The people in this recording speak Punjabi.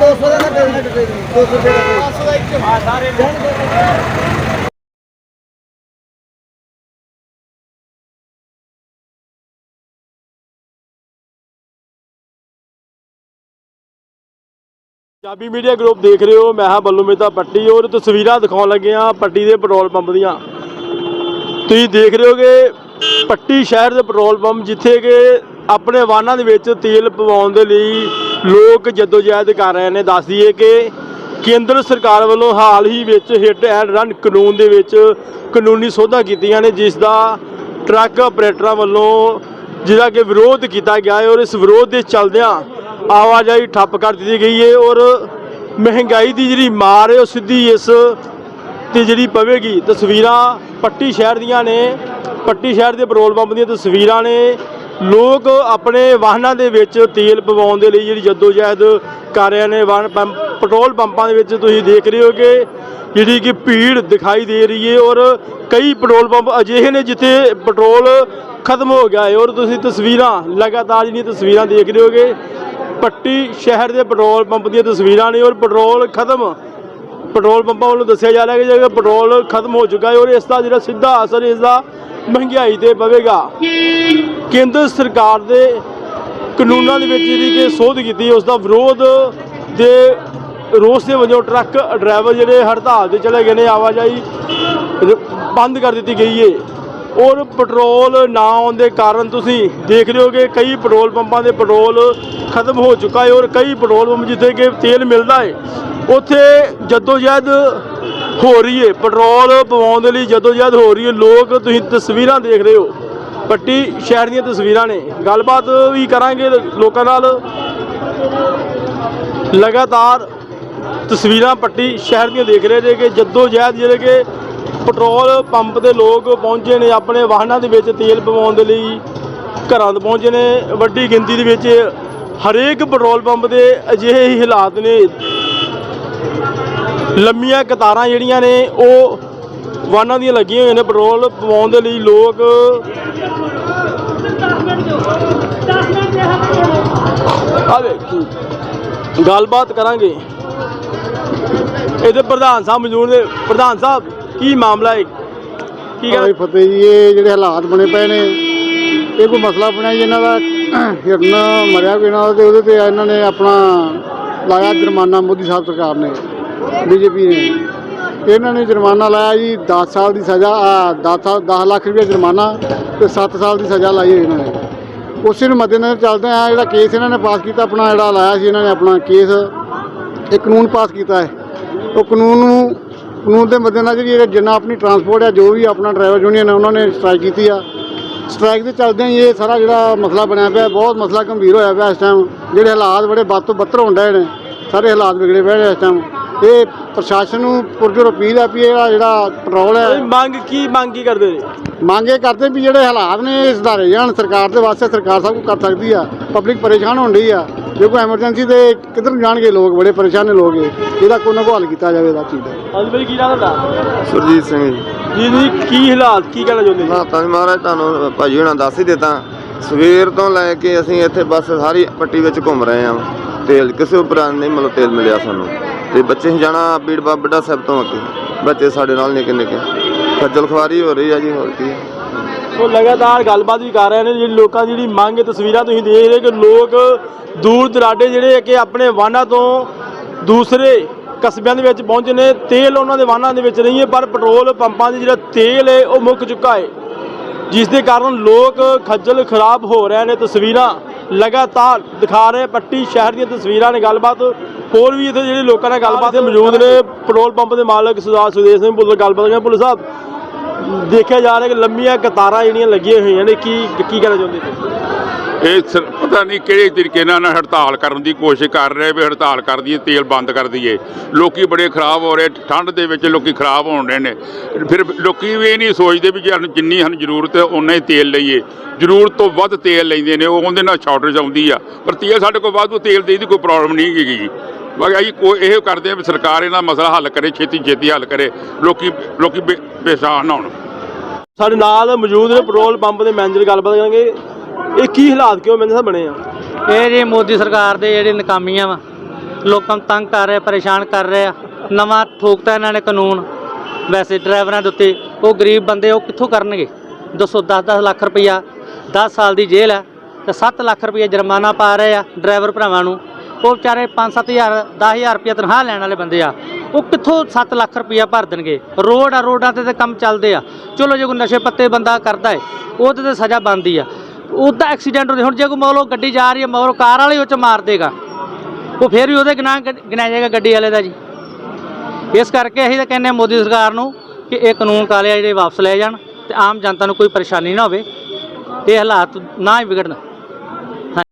Dostlara da böyle bir dostlara da. Dostlara da. Punjabi media group ਦੇਖ ਰਹੇ ਹੋ, ਮੈਂ ਹਾਂ ਬੱਲੂ ਮਹਿਤਾ ਪੱਟੀ ਔਰ ਤਸਵੀਰਾਂ ਦਿਖਾਉਣ ਲੱਗੇ ਆ ਪੱਟੀ ਦੇ ਪੈਟਰੋਲ ਪੰਪ ਦੀਆਂ। ਤੁਸੀਂ ਦੇਖ ਰਹੇ ਹੋਗੇ ਪੱਟੀ ਸ਼ਹਿਰ ਦੇ ਪੈਟਰੋਲ ਪੰਪ, ਜਿੱਥੇ ਕਿ ਆਪਣੇ ਵਾਹਨਾਂ ਦੇ ਵਿੱਚ ਤੇਲ ਪਵਾਉਣ ਦੇ ਲਈ ਲੋਕ ਜਦੋਜਹਿਦ ਕਰ ਰਹੇ ਨੇ। ਦੱਸ ਦਈਏ ਕਿ ਕੇਂਦਰ ਸਰਕਾਰ ਵੱਲੋਂ ਹਾਲ ਹੀ ਵਿੱਚ ਹਿੱਟ ਐਂਡ ਰਨ ਕਾਨੂੰਨ ਦੇ ਵਿੱਚ ਕਾਨੂੰਨੀ ਸੋਧਾਂ ਕੀਤੀਆਂ ਨੇ, ਜਿਸ ਦਾ ਟਰੱਕ ਆਪਰੇਟਰਾਂ ਵੱਲੋਂ ਜਿਹਦਾ ਕਿ ਵਿਰੋਧ ਕੀਤਾ ਗਿਆ ਹੈ ਔਰ ਇਸ ਵਿਰੋਧ ਦੇ ਚੱਲਦਿਆਂ ਆਵਾਜਾਈ ਠੱਪ ਕਰ ਦਿੱਤੀ ਗਈ ਹੈ ਔਰ ਮਹਿੰਗਾਈ ਦੀ ਜਿਹੜੀ ਮਾਰ ਹੈ ਉਹ ਸਿੱਧੀ ਇਸ ਤੇ ਜਿਹੜੀ ਪਵੇਗੀ। ਤਸਵੀਰਾਂ ਪੱਟੀ ਸ਼ਹਿਰ ਦੀਆਂ ਨੇ। ਪੱਟੀ ਸ਼ਹਿਰ ਦੇ ਪੈਟਰੋਲ ਪੰਪ ਦੀਆਂ ਤਸਵੀਰਾਂ ਨੇ। ਲੋਕ ਆਪਣੇ ਵਾਹਨਾਂ ਦੇ ਵਿੱਚ ਤੇਲ ਪਵਾਉਣ ਦੇ ਲਈ ਜਿਹੜੀ ਜਦੋਜਹਿਦ ਕਰ ਰਹੇ ਨੇ। ਵਾਹਨ ਪੰਪ, ਪੈਟਰੋਲ ਪੰਪਾਂ ਦੇ ਵਿੱਚ ਤੁਸੀਂ ਦੇਖ ਰਹੇ ਹੋ ਕਿ ਜਿਹੜੀ ਕਿ ਭੀੜ ਦਿਖਾਈ ਦੇ ਰਹੀ ਹੈ ਔਰ ਕਈ ਪੈਟਰੋਲ ਪੰਪ ਅਜਿਹੇ ਨੇ ਜਿੱਥੇ ਪੈਟਰੋਲ ਖਤਮ ਹੋ ਗਿਆ ਹੈ ਔਰ ਤੁਸੀਂ ਤਸਵੀਰਾਂ, ਲਗਾਤਾਰ ਜਿਹੜੀਆਂ ਤਸਵੀਰਾਂ ਦੇਖ ਰਹੇ ਹੋਗੇ ਪੱਟੀ ਸ਼ਹਿਰ ਦੇ ਪੈਟਰੋਲ ਪੰਪ ਦੀਆਂ ਤਸਵੀਰਾਂ ਨੇ ਔਰ ਪੈਟਰੋਲ ਖਤਮ। ਪੈਟਰੋਲ ਪੰਪਾਂ ਵੱਲੋਂ ਦੱਸਿਆ ਜਾ ਰਿਹਾ ਕਿ ਜੇ ਪੈਟਰੋਲ ਖਤਮ ਹੋ ਚੁੱਕਾ ਹੈ ਔਰ ਇਸ ਦਾ ਜਿਹੜਾ ਸਿੱਧਾ ਅਸਰ ਇਸ ਦਾ ਮਹਿੰਗਾਈ ਤੇ ਪਵੇਗਾ। ਕੇਂਦਰ ਸਰਕਾਰ ਦੇ ਕਾਨੂੰਨਾਂ ਦੇ ਵਿੱਚ ਜਿਹੜੀ ਕਿ ਸੋਧ ਕੀਤੀ, ਉਸ ਦਾ ਵਿਰੋਧ ਦੇ ਰੋਸ ਦੇ ਵਜੋਂ ਟਰੱਕ ਡਰਾਈਵਰ ਜਿਹੜੇ ਹੜਤਾਲ ਤੇ ਚਲੇ ਗਏ ਨੇ, ਆਵਾਜਾਈ ਬੰਦ ਕਰ ਦਿੱਤੀ ਗਈ ਹੈ ਔਰ ਪੈਟਰੋਲ ਨਾ ਆਉਣ ਦੇ ਕਾਰਨ ਤੁਸੀਂ ਦੇਖ ਰਹੇ ਹੋ ਕਿ ਕਈ ਪੈਟਰੋਲ ਪੰਪਾਂ ਦੇ ਪੈਟਰੋਲ ਖਤਮ ਹੋ ਚੁੱਕਾ ਹੈ ਔਰ ਕਈ ਪੈਟਰੋਲ ਪੰਪ ਜਿੱਥੇ ਕਿ ਤੇਲ ਮਿਲਦਾ ਹੈ, ਉੱਥੇ ਜਦੋਜਹਿਦ ਹੋ ਰਹੀ ਹੈ। ਪੈਟਰੋਲ ਪਵਾਉਣ ਦੇ ਲਈ ਜਦੋਜਹਿਦ ਹੋ ਰਹੀ ਹੈ। ਲੋਕ ਤੁਸੀਂ ਤਸਵੀਰਾਂ ਦੇਖ ਰਹੇ ਹੋ। ਪੱਟੀ ਸ਼ਹਿਰ ਦੀਆਂ ਤਸਵੀਰਾਂ ਨੇ। ਗੱਲਬਾਤ ਵੀ ਕਰਾਂਗੇ ਲੋਕਾਂ ਨਾਲ। ਲਗਾਤਾਰ ਤਸਵੀਰਾਂ ਪੱਟੀ ਸ਼ਹਿਰ ਦੀਆਂ ਦੇਖ ਰਹੇ ਜੇ ਕਿ ਜੱਦੋ ਜਹਿਦ ਜਿਹੜੇ ਕਿ ਪੈਟਰੋਲ ਪੰਪ ਦੇ ਲੋਕ ਪਹੁੰਚੇ ਨੇ ਆਪਣੇ ਵਾਹਨਾਂ ਦੇ ਵਿੱਚ ਤੇਲ ਪਵਾਉਣ ਦੇ ਲਈ। ਘਰਾਂ ਤੋਂ ਪਹੁੰਚੇ ਨੇ। ਵੱਡੀ ਗਿਣਤੀ ਦੇ ਵਿੱਚ ਹਰੇਕ ਪੈਟਰੋਲ ਪੰਪ ਦੇ ਅਜਿਹੇ ਹੀ ਹਾਲਾਤ ਨੇ। ਲੰਮੀਆਂ ਕਤਾਰਾਂ ਜਿਹੜੀਆਂ ਨੇ, ਉਹ ਵਾਹਨਾਂ ਦੀਆਂ ਲੱਗੀਆਂ ਹੋਈਆਂ ਨੇ ਪੈਟਰੋਲ ਪਵਾਉਣ ਦੇ ਲਈ। ਲੋਕ ਆ ਗੱਲਬਾਤ ਕਰਾਂਗੇ। ਇਹਦੇ ਪ੍ਰਧਾਨ ਸਾਹਿਬ ਮੌਜੂਦ ਨੇ। ਪ੍ਰਧਾਨ ਸਾਹਿਬ ਕੀ ਮਾਮਲਾ ਹੈ? ਕੀ ਭਾਈ ਫਤਿਹ ਜੀ, ਇਹ ਜਿਹੜੇ ਹਾਲਾਤ ਬਣੇ ਪਏ ਨੇ, ਇਹ ਕੋਈ ਮਸਲਾ ਬਣਿਆ ਜੀ ਇਹਨਾਂ ਦਾ? ਹਿਰਨ ਮਰਿਆ ਵੀ ਇਹਨਾਂ ਦਾ ਤੇ ਉਹਦੇ ਤੇ ਇਹਨਾਂ ਨੇ ਆਪਣਾ ਲਾਇਆ ਜੁਰਮਾਨਾ ਮੋਦੀ ਸਾਹਿਬ ਸਰਕਾਰ ਨੇ, ਬੀਜੇਪੀ ਨੇ। ਇਹਨਾਂ ਨੇ ਜੁਰਮਾਨਾ ਲਾਇਆ ਜੀ 10 ਸਾਲ ਦੀ ਸਜ਼ਾ 10 ਸਾਲ 10 ਲੱਖ ਰੁਪਏ ਜੁਰਮਾਨਾ ਤੇ 7 ਸਾਲ ਦੀ ਸਜ਼ਾ ਲਾਈ ਹੋਈ ਇਹਨਾਂ ਨੇ। ਉਸੇ ਨੂੰ ਮੱਦੇਨਜ਼ਰ ਚੱਲਦੇ ਆ, ਜਿਹੜਾ ਕੇਸ ਇਹਨਾਂ ਨੇ ਪਾਸ ਕੀਤਾ, ਆਪਣਾ ਜਿਹੜਾ ਲਾਇਆ ਸੀ ਇਹਨਾਂ ਨੇ ਆਪਣਾ ਕੇਸ, ਇਹ ਕਾਨੂੰਨ ਪਾਸ ਕੀਤਾ ਹੈ। ਉਹ ਕਾਨੂੰਨ ਨੂੰ ਕਾਨੂੰਨ ਦੇ ਮੱਦੇਨਜ਼ਰ ਜਿਹੜਾ ਜਿੰਨਾ ਆਪਣੀ ਟਰਾਂਸਪੋਰਟ ਹੈ ਜੋ ਵੀ ਆਪਣਾ ਡਰਾਈਵਰ ਯੂਨੀਅਨ ਹੈ ਉਹਨਾਂ ਨੇ ਸਟ੍ਰਾਈਕ ਕੀਤੀ ਆ। ਸਟ੍ਰਾਈਕ ਦੇ ਚੱਲਦਿਆਂ ਹੀ ਇਹ ਸਾਰਾ ਜਿਹੜਾ ਮਸਲਾ ਬਣਿਆ ਪਿਆ ਬਹੁਤ ਮਸਲਾ ਗੰਭੀਰ ਹੋਇਆ ਪਿਆ ਇਸ ਟਾਈਮ ਜਿਹੜੇ ਹਾਲਾਤ ਬੜੇ ਵੱਧ ਤੋਂ ਬੱਤਰ ਹੋਣ ਡਏ ਨੇ ਸਾਰੇ ਹਾਲਾਤ ਵਿਗੜੇ ਪਏ ਨੇ ਇਸ ਟਾਈਮ ਇਹ ਪ੍ਰਸ਼ਾਸਨ ਨੂੰ ਪੁਰਜੋਰ ਅਪੀਲ ਹੈ ਵੀ ਇਹਦਾ ਜਿਹੜਾ ਪੈਟਰੋਲ ਹੈ ਇਹ ਮੰਗ ਕੀ ਮੰਗ ਕੀ ਕਰਦੇ ਨੇ ਮੰਗ ਇਹ ਕਰਦੇ ਵੀ ਜਿਹੜੇ ਹਾਲਾਤ ਨੇ ਇਹ ਸੁਧਾਰੇ ਜਾਣ ਸਰਕਾਰ ਦੇ ਵਾਸਤੇ ਸਰਕਾਰ ਸਭ ਕੁਝ ਕਰ ਸਕਦੀ ਆ। ਪਬਲਿਕ ਪਰੇਸ਼ਾਨ ਹੋਣ ਡਈ ਆ। ਜੇ ਕੋਈ ਐਮਰਜੈਂਸੀ ਤੇ ਕਿੱਧਰ ਨੂੰ ਜਾਣਗੇ ਲੋਕ? ਬੜੇ ਪਰੇਸ਼ਾਨ ਨੇ ਲੋਕ ਇਹ। ਇਹਦਾ ਕੋਈ ਨਾ ਕੋਈ ਹੱਲ ਕੀਤਾ ਜਾਵੇ ਇਹਦਾ ਚੀਜ਼ ਦਾ। ਹਾਂਜੀ ਭਾਈ ਕੀ ਨਾਮ ਤੁਹਾਡਾ? ਸੁਰਜੀਤ ਸਿੰਘ ਜੀ। ਜੀ ਜੀ ਕੀ ਹਾਲਾਤ ਕੀ ਕਹਿਣਾ ਚਾਹੁੰਦੇ ਜੀ? ਹਾਲਾਤਾਂ ਮਹਾਰਾਜ ਤੁਹਾਨੂੰ ਭਾਜੀ ਹੁਣਾਂ ਦੱਸ ਹੀ ਦਿੱਤਾ। ਸਵੇਰ ਤੋਂ ਲੈ ਕੇ ਅਸੀਂ ਇੱਥੇ ਬਸ ਸਾਰੀ ਪੱਟੀ ਵਿੱਚ ਘੁੰਮ ਰਹੇ ਹਾਂ। ਤੇਲ ਕਿਸੇ ਉਪਰਾਂ ਨਹੀਂ ਮਤਲਬ ਤੇਲ ਮਿਲਿਆ ਸਾਨੂੰ। ਤੇ ਬੱਚੇ ਹੀ ਜਾਣਾ ਬੀੜ ਬਾਬੜਾ ਸਭ ਤੋਂ ਅੱਗੇ। ਬੱਚੇ ਸਾਡੇ ਨਾਲ ਨਿੱਕੇ ਨਿੱਕੇ ਖੱਜਲ ਖੁਆਰੀ ਹੋ ਰਹੀ ਆ ਜੀ ਹੋਰ ਕੀ। ਉਹ ਲਗਾਤਾਰ ਗੱਲਬਾਤ ਵੀ ਕਰ ਰਹੇ ਨੇ, ਜਿਹੜੀ ਲੋਕਾਂ ਦੀ ਜਿਹੜੀ ਮੰਗ, ਤਸਵੀਰਾਂ ਤੁਸੀਂ ਦੇਖ ਰਹੇ ਕਿ ਲੋਕ ਦੂਰ ਦਰਾਡੇ ਜਿਹੜੇ ਕਿ ਆਪਣੇ ਵਾਹਨਾਂ ਤੋਂ ਦੂਸਰੇ ਕਸਬਿਆਂ ਦੇ ਵਿੱਚ ਪਹੁੰਚੇ ਨੇ। ਤੇਲ ਉਹਨਾਂ ਦੇ ਵਾਹਨਾਂ ਦੇ ਵਿੱਚ ਨਹੀਂ ਹੈ, ਪਰ ਪੈਟਰੋਲ ਪੰਪਾਂ 'ਤੇ ਜਿਹੜਾ ਤੇਲ ਹੈ, ਉਹ ਮੁੱਕ ਚੁੱਕਾ ਹੈ। ਜਿਸ ਦੇ ਕਾਰਨ ਲੋਕ ਖੱਜਲ ਖਰਾਬ ਹੋ ਰਹੇ ਨੇ। ਤਸਵੀਰਾਂ ਲਗਾਤਾਰ ਦਿਖਾ ਰਹੇ ਪੱਟੀ ਸ਼ਹਿਰ ਦੀਆਂ ਤਸਵੀਰਾਂ ਨੇ ਗੱਲਬਾਤ। ਹੋਰ ਵੀ ਇੱਥੇ ਜਿਹੜੇ ਲੋਕਾਂ ਨਾਲ ਗੱਲਬਾਤ ਮੌਜੂਦ ਨੇ, ਪੈਟਰੋਲ ਪੰਪ ਦੇ ਮਾਲਕ ਸਰਦਾਰ ਸੁਦੇਸ਼ ਸਿੰਘ ਪੁੱਲਰ ਗੱਲਬਾਤ ਕਰਦੇ ਪੁਲਿਸ ਸਾਹਿਬ ਦੇਖਿਆ ਜਾ ਰਿਹਾ ਕਿ ਲੰਮੀਆਂ ਕਤਾਰਾਂ ਜਿਹੜੀਆਂ ਲੱਗੀਆਂ ਹੋਈਆਂ ਨੇ, ਕੀ ਕੀ ਕਹਿਣਾ ਚਾਹੁੰਦੇ ਇਹ ਸ- ਪਤਾ ਨਹੀਂ ਕਿਹੜੇ ਤਰੀਕੇ ਨਾਲ ਹੜਤਾਲ ਕਰਨ ਦੀ ਕੋਸ਼ਿਸ਼ ਕਰ ਰਹੇ ਵੀ ਹੜਤਾਲ ਕਰ ਦਈਏ, ਤੇਲ ਬੰਦ ਕਰ ਦਈਏ। ਲੋਕੀ ਬੜੇ ਖਰਾਬ ਹੋ ਰਹੇ ਠੰਡ ਦੇ ਵਿੱਚ ਲੋਕੀ ਖਰਾਬ ਹੋਣ ਰਹੇ ਨੇ। ਫਿਰ ਲੋਕੀ ਵੀ ਇਹ ਨਹੀਂ ਸੋਚਦੇ ਵੀ ਜੇ ਜਿੰਨੀ ਸਾਨੂੰ ਜ਼ਰੂਰਤ ਹੈ ਉਨਾ ਹੀ ਤੇਲ ਲਈਏ। ਜ਼ਰੂਰਤ ਤੋਂ ਵੱਧ ਤੇਲ ਲੈਂਦੇ ਨੇ, ਉਹ ਉਹਦੇ ਨਾਲ ਸ਼ਾਰਟੇਜ ਆਉਂਦੀ ਆ। ਪਰ ਤੇਲ ਸਾਡੇ ਕੋਲ ਵਾਧੂ, ਤੇਲ ਦੀ ਇਹਦੀ ਕੋਈ ਪ੍ਰੋਬਲਮ ਨਹੀਂ ਹੈਗੀ ਜੀ ਬਾਕੀ ਅਸੀਂ ਕੋਈ ਇਹ ਕਰਦੇ ਆ ਵੀ ਸਰਕਾਰ ਇਹਦਾ ਮਸਲਾ ਹੱਲ ਕਰੇ ਛੇਤੀ ਛੇਤੀ ਹੱਲ ਕਰੇ ਲੋਕੀ ਲੋਕੀ ਪਰੇਸ਼ਾਨ ਨਾ ਹੋਣ। ਸਾਡੇ ਨਾਲ ਮੌਜੂਦ ਨੇ ਪੈਟਰੋਲ ਪੰਪ ਦੇ ਮੈਨੇਜਰ ਗੱਲਬਾਤ ਕਰਾਂਗੇ। ਇਹ ਕੀ ਹਾਲਾਤ ਕਿਉਂ ਮੈਨੇਜਰ ਸਾਹਿਬ ਬਣੇ ਆ? ਇਹ ਜੀ ਮੋਦੀ ਸਰਕਾਰ ਦੇ ਜਿਹੜੇ ਨਕਾਮੀਆਂ ਵਾ ਲੋਕਾਂ ਨੂੰ ਤੰਗ ਕਰ ਰਹੇ ਪਰੇਸ਼ਾਨ ਕਰ ਰਹੇ ਆ। ਨਵਾਂ ਠੋਕਤਾ ਇਹਨਾਂ ਨੇ ਕਾਨੂੰਨ ਵੈਸੇ ਡਰਾਈਵਰਾਂ ਦੇ ਉੱਤੇ ਉਹ ਗਰੀਬ ਬੰਦੇ ਉਹ ਕਿੱਥੋਂ ਕਰਨਗੇ? ਦੱਸੋ 10-10 ਲੱਖ ਰੁਪਈਆ 10 ਸਾਲ ਦੀ ਜੇਲ੍ਹ ਹੈ ਤੇ 7 ਲੱਖ ਰੁਪਈਆ ਜੁਰਮਾਨਾ ਪਾ ਰਹੇ ਆ ਡਰਾਈਵਰ ਭਰਾਵਾਂ ਨੂੰ। ਉਹ ਵਿਚਾਰੇ 5-7000 10000 ਰੁਪਈਆ ਤਨਖਾਹ ਲੈਣ ਵਾਲੇ ਬੰਦੇ ਆ। ਉਹ ਕਿੱਥੋਂ 7 ਲੱਖ ਰੁਪਈਆ ਭਰ ਦੇਣਗੇ? ਰੋਡ ਆ, ਰੋਡਾਂ ਤੇ ਤੇ ਕੰਮ ਚੱਲਦੇ ਆ। ਚਲੋ ਜੇ ਕੋਈ ਨਸ਼ੇ ਪੱਤੇ ਬੰਦਾ ਕਰਦਾ ਏ, ਉਹਦੇ ਤੇ ਸਜ਼ਾ ਬਣਦੀ ਆ। ਉਹਦਾ ਐਕਸੀਡੈਂਟ ਹੁੰਦੇ ਹੁਣ ਜੇ ਕੋਈ ਮੌਲੋ ਗੱਡੀ ਜਾ ਰਹੀ ਹੈ ਮੌਲੋ ਕਾਰ ਵਾਲੇ ਉਹ ਚ ਮਾਰ ਦੇਗਾ। ਉਹ ਫਿਰ ਵੀ ਉਹਦੇ ਗੁਨਾਹ ਗ- ਗਿਣਿਆ ਜਾਏਗਾ ਗੱਡੀ ਵਾਲੇ ਦਾ ਜੀ। ਇਸ ਕਰਕੇ ਅਸੀਂ ਤਾਂ ਕਹਿੰਦੇ ਹਾਂ ਮੋਦੀ ਸਰਕਾਰ ਨੂੰ ਕਿ ਇਹ ਕਾਨੂੰਨ ਕਾਲੇ ਜਿਹੜੇ ਵਾਪਸ ਲੈ ਜਾਣ ਤੇ ਆਮ ਜਨਤਾ ਨੂੰ ਕੋਈ ਪਰੇਸ਼ਾਨੀ ਨਾ ਹੋਵੇ। ਇਹ ਹਾਲਾਤ ਨਾ ਹੀ ਵਿਗੜਨ।